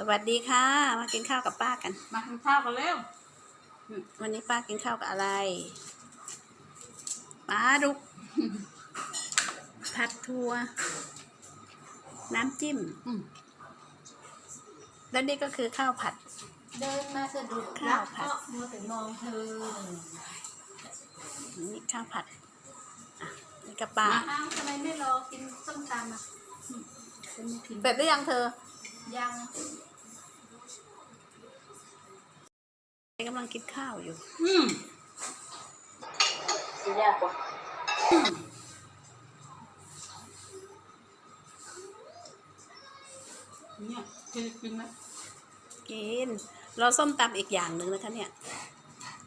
สวัสดีค่ะ มากินข้าวกับป้ากัน มากินข้าวกันเร็วอืมวันนี้ป้ากินข้าวกับอะไรปลาดุก ผัดทัวน้ำจิ้มอืมแล้วนี่ก็คือข้าวผัด เดินมาสะดุดข้าวผัดรักเพราะมัวแต่มองเธอนี่ข้าวผัดอะนี่กับปลามาอ้าวทำไมไม่รอกินส้มตำอะอืมฉันไม่กินเสร็จหรือยังเธอ ยัง กำลังกินข้าวอยู่ อืมยากกว่าเนี่ยกินกินไหมกิน เราส้มตำอีกอย่างหนึ่งนะคะเนี่ย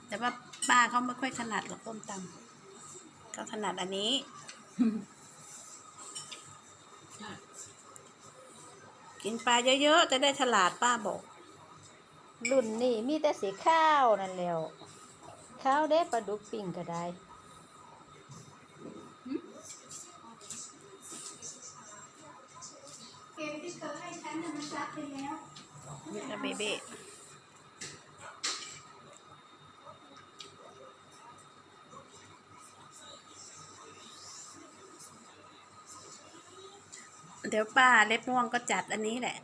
แต่ว่าป้าเขาไม่ค่อยถนัดหรอกส้มตำเขาถนัดอันนี้ กินปลาเยอะๆ จะได้ฉลาดป้าบอก รุ่นนี้มีแต่สีข้าวนั่นแหล้วข้าวเด้ปลาดุกปิ้งก็ได้เกมที่เธอให้ฉันน่ะมันซักไปแล้วนี่นะเบเบ้เดี๋ยวป้าเล็บม่วงก็จัดอันนี้แหละ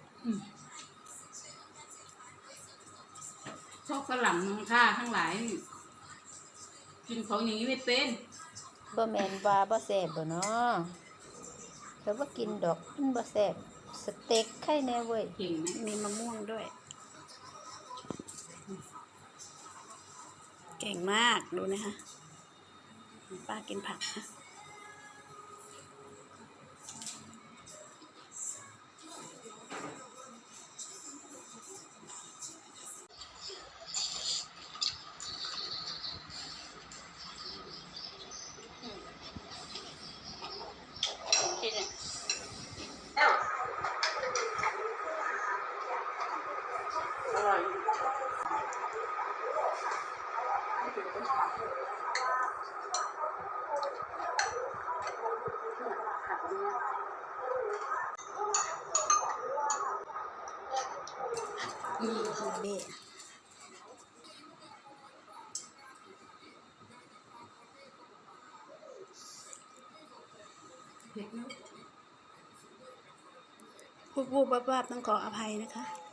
อืมชอบฝรั่งมังค่าทั้งหลายนี่กินของอย่างนี้ไม่เป็น บ่แมนว่าบ่แซ่บบ่เนาะเขาบ่กินดอกมันบ่แซ่บสเต็กไข่แน่เว้ย เก่งไหมมีมะม่วงด้วย เก่งมากดูนะคะ ป้ากินผักนะ อร่อยเบเบ้เผ็ดไหมพูดพูดบ้าๆต้องขออภัยนะคะ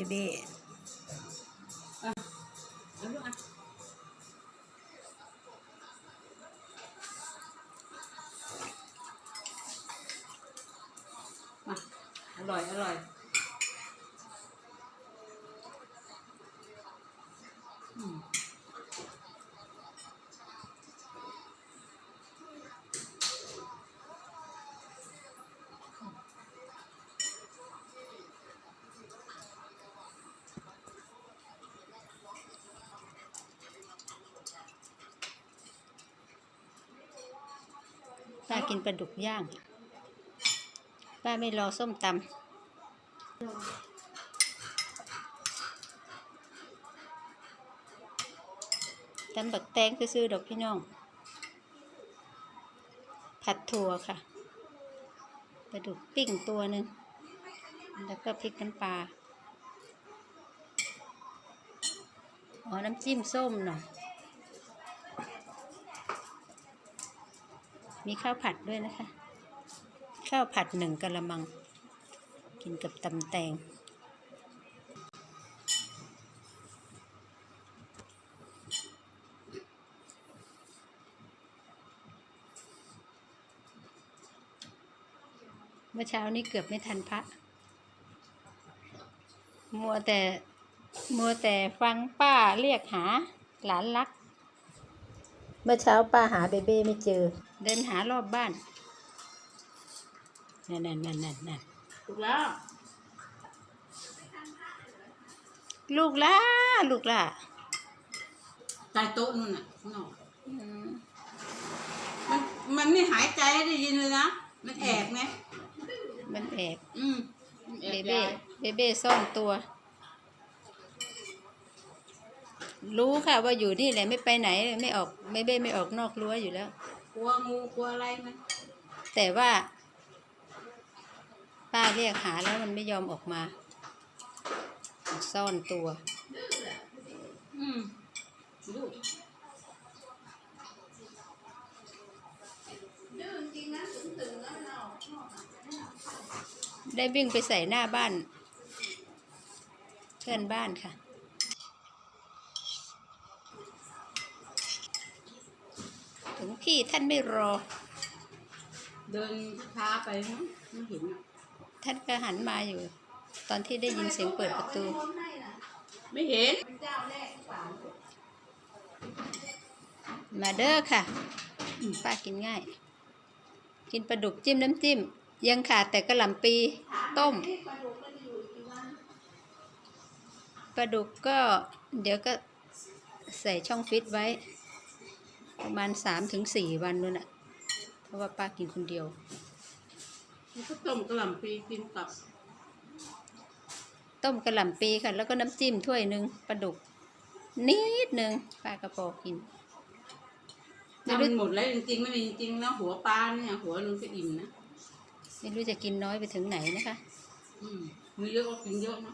เบเบ้เอาลูกอะอร่อย อร่อย ป้ากินปลาดุกย่าง ป้าไม่รอส้มตำตำบักแตงซื้อๆดอกพี่น้อง ผัดถั่วค่ะปลาดุกปิ้งตัวหนึ่งแล้วก็พริกน้ำปลา อ๋อ น้ำจิ้มส้มหน่อย มีข้าวผัดด้วยนะคะ ข้าวผัดหนึ่งกะละมัง กินกับตำแตง เมื่อเช้านี้เกือบไม่ทันพระมัวแต่มัวแต่ฟังป้าเรียกหาหลานรัก เมื่อเช้าป้าหาเบเบ้ไม่เจอ เดินหารอบบ้านนั่นนั่นนั่นนั่นนั่นถูกแล้ว ลูกลาบลูกล่ะใต้โต๊ะนู่นน่ะข้างนอกอืมมันมันไม่หายใจให้ได้ยินเลยนะ มันแอบไงมันแอบอืมมันแอเบบเบ้ยายเบเบ้ซ่อนตัว รู้ค่ะว่าอยู่นี่แหละไม่ไปไหนไม่ออกเบเบ้ไม่ออกนอกรั้วอยู่แล้ว กลัวงูกลัวอะไรมันแต่ว่า ป้าเรียกหาแล้วมันไม่ยอมออกมา ซ่อนตัว อืมดูได้วิ่งไปใส่หน้าบ้าน เพื่อนบ้านค่ะ ถึงพี่ท่านไม่รอ เดินช้าไปนะไม่เห็นอะท่านก็หันมาอยู่ ตอนที่ได้ยินเสียงเปิดประตู ไม่เห็น มาเด้อค่ะอืมป้ากินง่าย กินปลาดุกจิ้มน้ำจิ้ม ยังขาดแต่กระหล่ำปีต้มปลาดุกก็เดี๋ยวก็ใส่ช่องฟิตไว้ ประมาณสามถึงสี่วันนู่นน่ะ เพราะว่าป้ากินคนเดียวมันก็ต้มกระหล่ำปีกินกับต้มกระหล่ำปีค่ะ แล้วก็น้ำจิ้มถ้วยหนึ่งปลาดุก นิดหนึ่งป้าก็พอกินถ้ามันหมดแล้วจริงๆไม่มีจริงๆนะหัวปลาเนี่ยหัวหนึงก็อิ่มนะไม่รู้จะกินน้อยไปถึงไหนนะคะ อืมมีเยอะก็กินเยอะนะ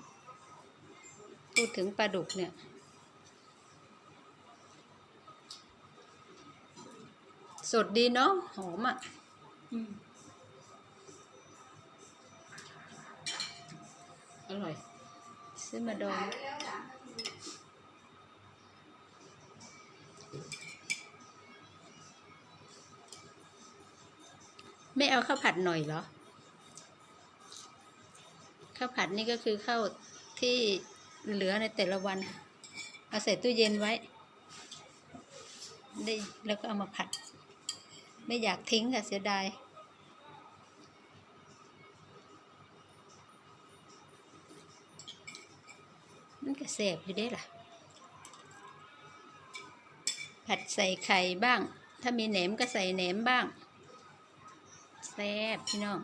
พูดถึงปลาดุกเนี่ย สดดีเนาะหอมอะอืมอร่อย ซื้อมาดองไม่เอาข้าวผัดหน่อยเหรอ ข้าวผัดนี่ก็คือข้าวที่เหลือในแต่ละวัน เอาใส่ตู้เย็นไว้ได้แล้วก็เอามาผัด ไม่อยากทิ้งค่ะเสียดายมันก็แสบอยู่ได้ล่ะ ผัดใส่ไข่บ้าง ถ้ามีแหนมก็ใส่แหนมบ้างแซ่บพี่น้อง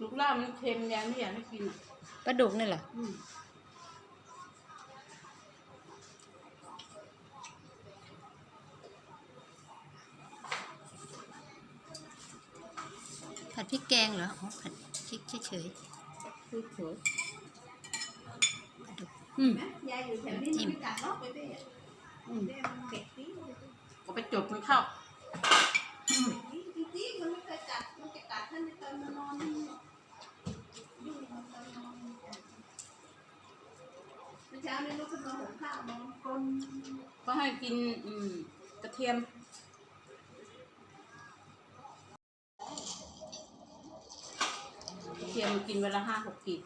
ลูกล่าบมันเค็มยายไม่อยากให้กินอะปลาดุกนี่เหรอ ผัดพริกแกงเหรออ๋อผัดพริกเฉยคือสวยๆปลาดุกอืมยายอยู่แถวนี้มันไม่กัดหรอกไปเบ้อืมเบ้มันเด็กนี่ก็ไปจบมันเข้าอืมจริงๆมันไม่เคยกัดมันจะกัดท่านในตอนมานอนนี่ยุ่งมันตอนนอนเมื่อเช้านี้ลูกขึ้นมาหุงข้าวนอนกลนก็ให้กินอืมกระเทียม เทียมกินเวลาห้าหกขีด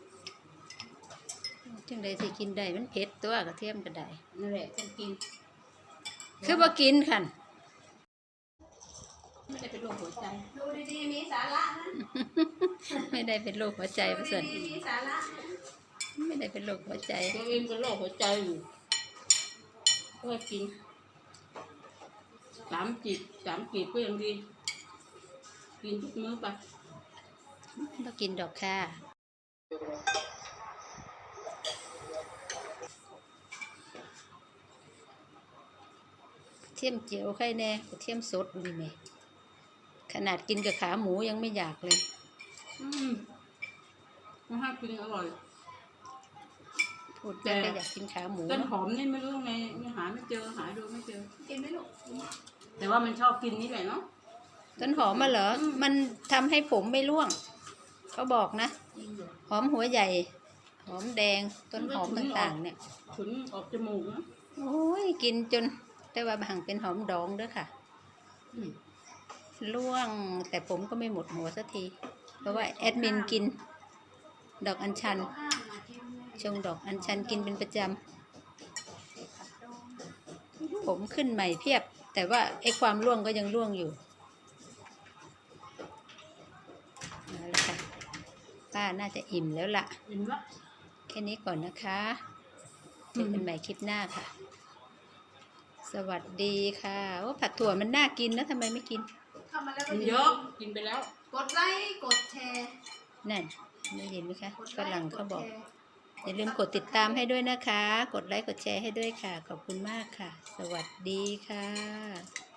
จึงใดสิกินได้มันเผ็ดตัวกระเทียมก็ได้นั่นแหละต้องกิน คือว่ากินคันไม่ได้เป็นโรคหัวใจดูดีๆมีสาระนะไม่ได้เป็นโรคหัวใจดูประเสริฐดีๆมีสาระนะไม่ได้เป็นโรคหัวใจตัวเองเป็นโรคหัวใจอยู่ก็ให้กินสามจีบสามกีบก็ยังดี กินทุกมื้อไป มากินดอกค่ะเทียมเจียวไข่แน่กระเทียมสดดีไหมขนาดกินกับขาหมูยังไม่อยากเลย อืมมันให้กินอร่อยพูดแล้วก็อยากกินขาหมู ต้นหอมนี่ไม่รู้ไงไม่หาไม่เจอหาดูไม่เจอ กินไหมลูกแต่ว่ามันชอบกินนี่แหละเนาะต้นหอมมาเหรออืมมันทำให้ผมไม่ร่วง เขาบอกนะ หอมหัวใหญ่ หอมแดง ต้นหอมต่างๆ เนี่ยขุนออกจมูกนะโอ้ยกินจน แต่ว่าบางเป็นหอมดองเด้อค่ะอืมร่วงแต่ผมก็ไม่หมดหัวสักที เพราะว่าแอดมินกิน ดอกอัญชันห้ามมากินเลยชงดอกอัญชันกินเป็นประจำผมขึ้นใหม่เพียบ แต่ว่าไอ้ความร่วงก็ยังร่วงอยู่ ป้าน่าจะอิ่มแล้วล่ะ อิ่มละโอเคค่นี้ก่อนนะคะเจอกันใหม่คลิปหน้าค่ะ สวัสดีค่ะโอ้ผัดถั่วมันน่ากินนะทำไมไม่กินเข้ามาแล้วก็มันอย่าเยลือะมกินไปแล้ว กดไลค์กดแชร์นั่นได้ยินไหมคะกดฝรั่งเขาบอกแชร์อย่าลืมกดติดตามให้ด้วยนะคะ กดไลค์กดแชร์ให้ด้วยค่ะ ขอบคุณมากค่ะ สวัสดีค่ะ